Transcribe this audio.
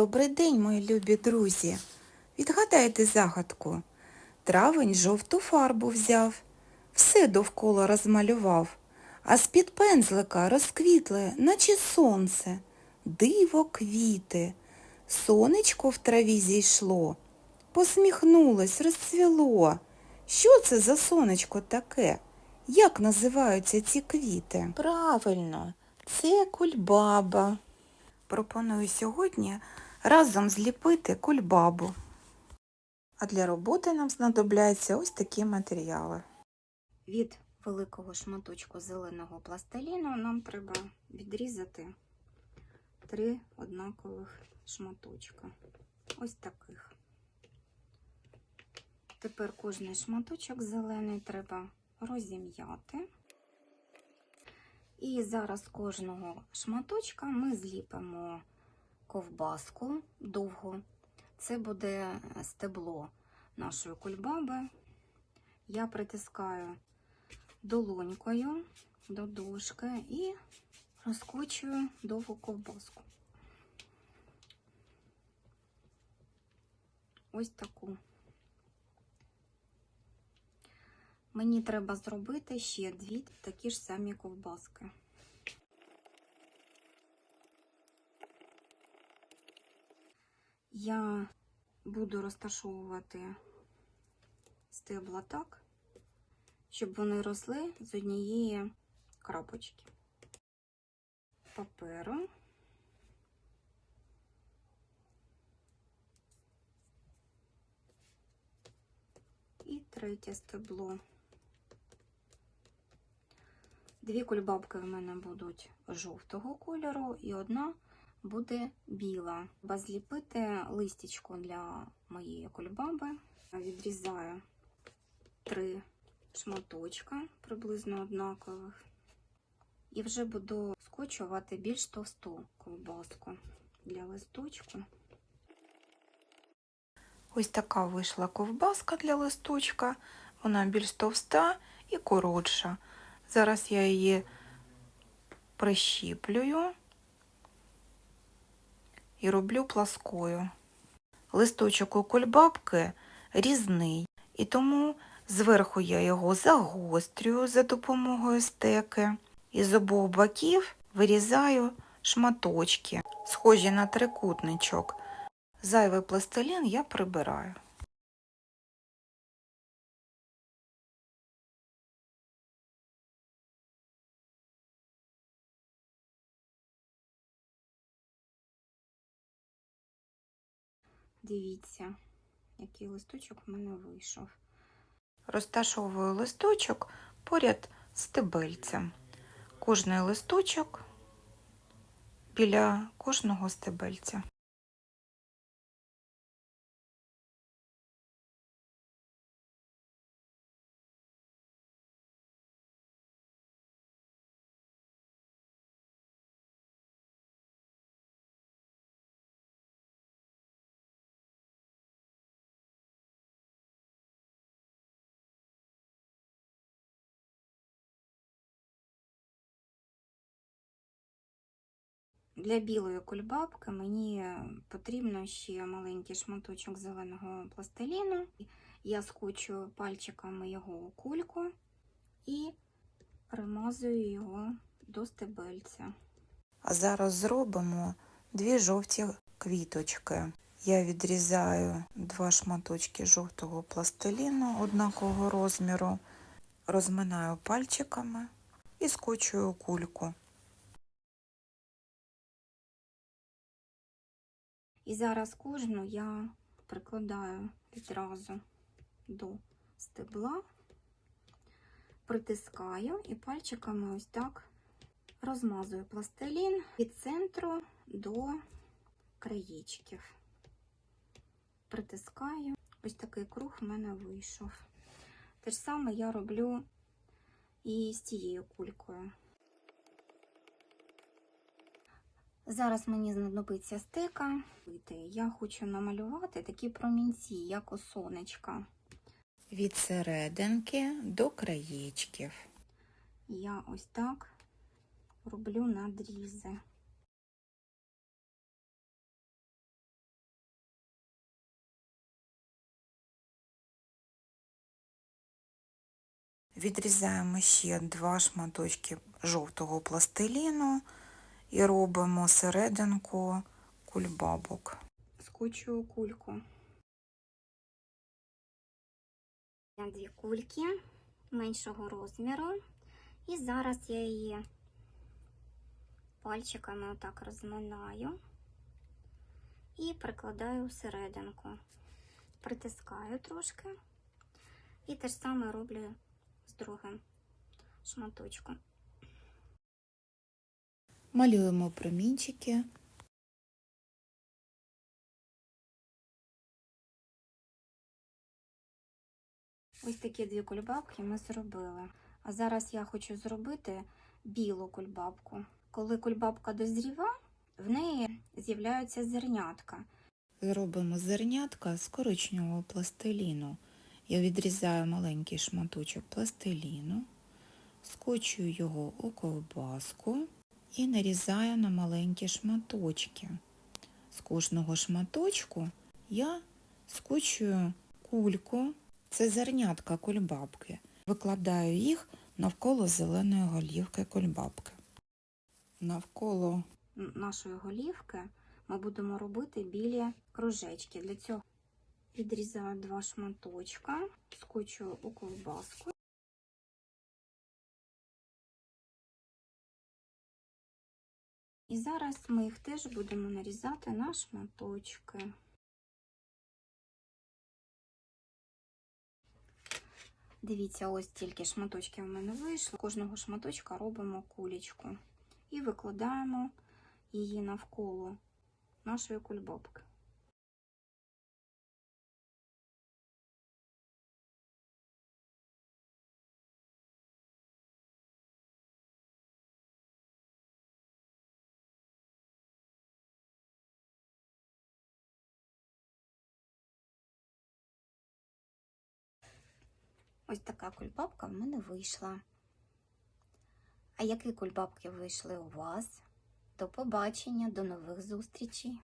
Добрий день, мої любі друзі. Відгадайте загадку. Травень жовту фарбу взяв, все довкола розмалював, а з-під пензлика розквітле, наче сонце, диво квіти. Сонечко в траві зійшло, посміхнулось, розцвіло. Що це за сонечко таке? Як називаються ці квіти? Правильно, це кульбаба. Пропоную сьогодні разом зліпити кульбабу. А для роботи нам знадобляться ось такі матеріали. Від великого шматочку зеленого пластиліну нам треба відрізати три однакових шматочка. Ось таких. Тепер кожний шматочок зелений треба розім'яти. І зараз кожного шматочка ми зліпимо ковбаску довгу. Це буде стебло нашої кульбаби. Я притискаю долонькою до дошки і розкочую довгу ковбаску. Ось таку. Мені треба зробити ще дві такі ж самі ковбаски. Я буду розташовувати стебла так, щоб вони росли з однієї крапочки паперу. І третє стебло. Дві кульбабки в мене будуть жовтого кольору і одна буде біла. Треба зліпити листячко для моєї кульбаби. Відрізаю три шматочка приблизно однакових. І вже буду скочувати більш товсту ковбаску для листочку. Ось така вийшла ковбаска для листочка. Вона більш товста і коротша. Зараз я її прищіплюю і роблю пласкою. Листочок у кульбабки різний, і тому зверху я його загострюю за допомогою стеки і з обох боків вирізаю шматочки, схожі на трикутничок. Зайвий пластилін я прибираю. Дивіться, який листочок в мене вийшов. Розташовую листочок поряд стебельцем. Кожний листочок біля кожного стебельця. Для білої кульбабки мені потрібно ще маленький шматочок зеленого пластиліну. Я скочую пальчиками його у кульку і примазую його до стебельця. А зараз зробимо дві жовті квіточки. Я відрізаю два шматочки жовтого пластиліну однакового розміру, розминаю пальчиками і скочую кульку. І зараз кожну я прикладаю відразу до стебла, притискаю і пальчиками ось так розмазую пластилін від центру до краєчків. Притискаю. Ось такий круг в мене вийшов. Те ж саме я роблю і з цією кулькою. Зараз мені знадобиться стика. Я хочу намалювати такі промінці, як у сонечка. Від серединки до краєчків. Я ось так роблю надрізи. Відрізаємо ще два шматочки жовтого пластиліну і робимо серединку кульбабок. скочую кульку. Дві кульки меншого розміру. І зараз я її пальчиками отак розминаю і прикладаю всерединку. Притискаю трошки. І те ж саме роблю з другим шматочком. Малюємо промінчики. Ось такі дві кульбабки ми зробили. А зараз я хочу зробити білу кульбабку. Коли кульбабка дозріва, в неї з'являються зернятка. Зробимо зернятка з коричневого пластиліну. Я відрізаю маленький шматочок пластиліну, скочую його у ковбаску і нарізаю на маленькі шматочки. З кожного шматочку я скочую кульку, це зернятка кульбабки. Викладаю їх навколо зеленої голівки кульбабки. Навколо Нашої голівки ми будемо робити білі кружечки. Для цього відрізаю два шматочка, скочую у ковбаску. І зараз ми їх теж будемо нарізати на шматочки. Дивіться, ось тільки шматочки в мене вийшло. Кожного шматочка робимо кулечку і викладаємо її навколо нашої кульбабки. Ось така кульбабка в мене вийшла. А які кульбабки вийшли у вас? До побачення, до нових зустрічей!